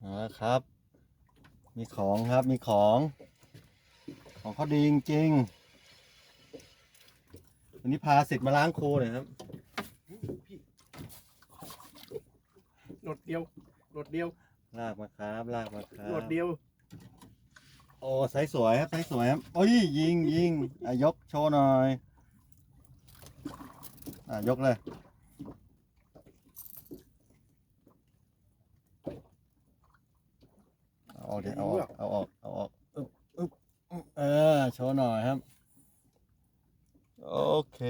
เอาละครับ มีของครับมีของ ของเขาดีจริงๆวันนี้พาสิทธิ์มาล้างโคหน่อยครับหนวดเดียวหนวดเดียวลากมาครับลากมาครัหนวบดเดียว โอ้ไซส์สวยครับไซส์สวยครับโอ้ยยิงยิงอะยกโชว์หน่อยอะยกเลย เอาออกดิเอาออกเอาออกเอาออกอึ๊บอึ๊บอึ๊บเออโชว์หน่อยครับ โอเค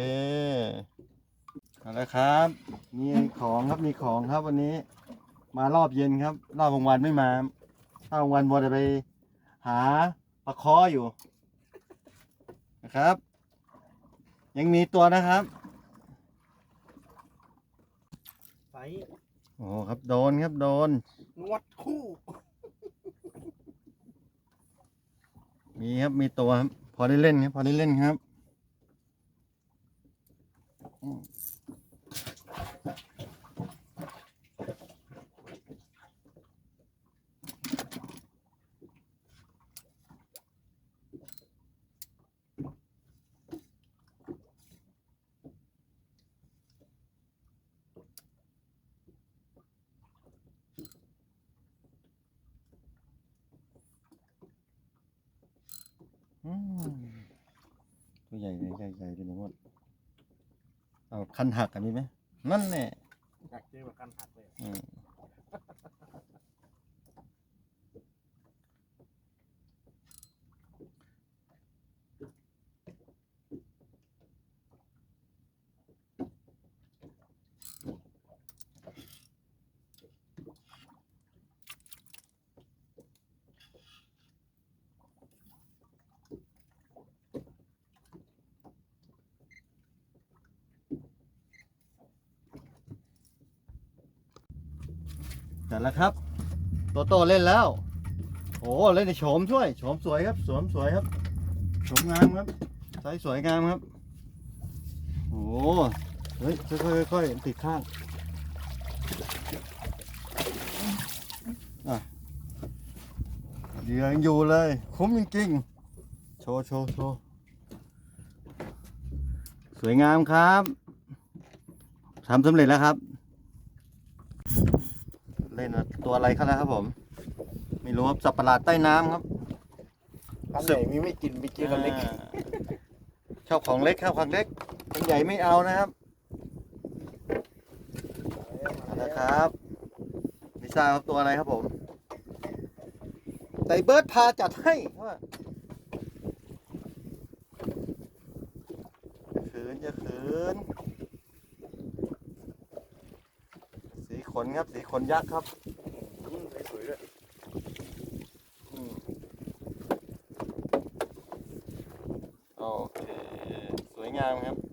เอาละครับ มีของครับมีของครับวันนี้ มารอบเย็นครับ รอบกลางวันไม่มาถ้ากลางวันวัวจะไป หาปลาคออยู่ นะครับ ยังมีตัวนะครับใสโอ้ครับโดนครับโดนหนวดคู่ มีครับมีตัวครับพอได้เล่นครับ พอได้เล่นครับ ใหญ่เลยใหญ่ใหญ่เลยนะมดเอาคันหักอันนี้ไหมนั่นแน่อยากเจอแบบกันหักเลย อืมเสร็จแล้วครับ โตโตเล่นแล้ว โอ้เล่นในโฉมช่วยโฉมสวยครับสวมสวยครับโฉมงามครับไซส์สวยงามครับ โอ้เฮ้ยค่อยๆค่อยๆติดข้างอะเหยื่อยังอยู่เลย คุ้มจริงๆ โชว์โชว์โชว์สวยงามครับทำสำเร็จแล้วครับ เล่นตัวอะไรครับนะครับผม ไม่รู้ครับสัตว์ประหลาดใต้น้ำครับกันใหญ่มีไม่กินไปเจอกันเล็กอ่าชอบของเล็กครับของเล็กคนใหญ่ไม่เอานะครับนะครับไม่ทราบครับตัวอะไรครับผมไต่เบิร์ดพาจัดให้ว่าจะขืนจะขืน สีข นครับสีขนยักษ์ครับสวยด้วยอืมโอเค สวยงามครับ